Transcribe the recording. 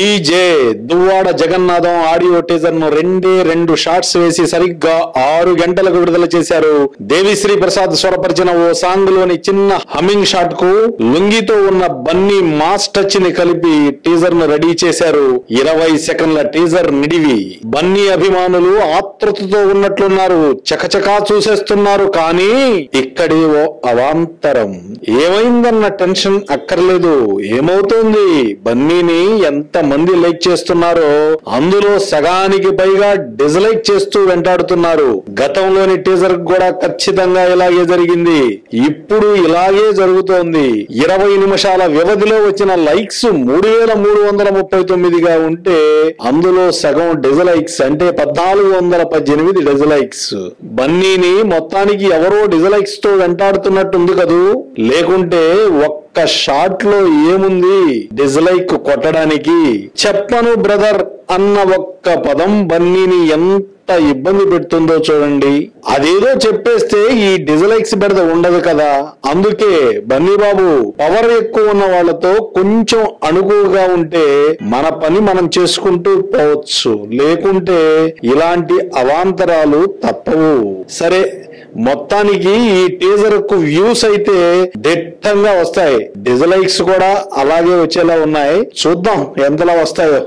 DJ Duvvada Jagannadham audio టీజర్ను రెండే రెండు షార్ట్స్ వేసి సరిగ్గా ఆరు గంటలకు విడుదల చేశారు. దేవిశ్రీ ప్రసాద్ స్వరపరిచిన ఓ సాంగ్లోని చిన్న హమింగ్ షాట్కు లుంగితో ఉన్న బన్నీ మాస్ టచ్ని కలిపి టీజర్ను రెడీ చేశారు. ఇరవై సెకండ్ల టీజర్ నిడివి. బన్నీ అభిమానులు ఆతృతతో ఉన్నట్లున్నారు. చకచకా చూసేస్తున్నారు కానీ ఇక్కడే ఓ అవాంతరం. ఏమైందన్న టెన్షన్ అక్కర్లేదు. ఏమవుతోంది? బన్నీని ఎంత మంది లైక్ చేస్తున్నారో అందులో సగానికి పైగా డిజ్లైక్ చేస్తూ వెంటాడుతున్నారు. గతంలోని టీజర్ కూడా ఖచ్చితంగా ఇలాగే జరిగింది. ఇప్పుడు ఇలాగే జరుగుతోంది. ఇరవై నిమిషాల వ్యవధిలో వచ్చిన లైక్స్ మూడు వేల మూడు వందల ముప్పై తొమ్మిదిగా ఉంటే అందులో సగం డిజలైక్స్ అంటే పద్నాలుగు వందల పద్దెనిమిది డిజలైక్స్ బన్నీని మొత్తానికి ఎవరో డిజలైక్స్తో వెంటాడుతున్నట్టుంది కదూ? లేకుంటే ఒక్క షాట్లో ఏముంది? డిజ్లైక్ కొట్టడానికి చెప్పను బ్రదర్ అన్న ఒక్క పదం బన్నీని ఎంత ఇబ్బంది పెడుతుందో చూడండి. అదేదో చెప్పేస్తే ఈ డిజలైక్స్ బెడద ఉండదు కదా. అందుకే బన్నీ బాబు పవర్ ఎక్కువ ఉన్న వాళ్ళతో కొంచెం అణుకువగా ఉంటే మన పని మనం చేసుకుంటూ పోవచ్చు. లేకుంటే ఇలాంటి అవాంతరాలు తప్పవు. సరే మొత్తానికి ఈ టీజర్కు వ్యూస్ అయితే దిట్టంగా వస్తాయి. డిజలైక్స్ కూడా అలాగే వచ్చేలా ఉన్నాయి. చూద్దాం ఎంతలా వస్తాయో.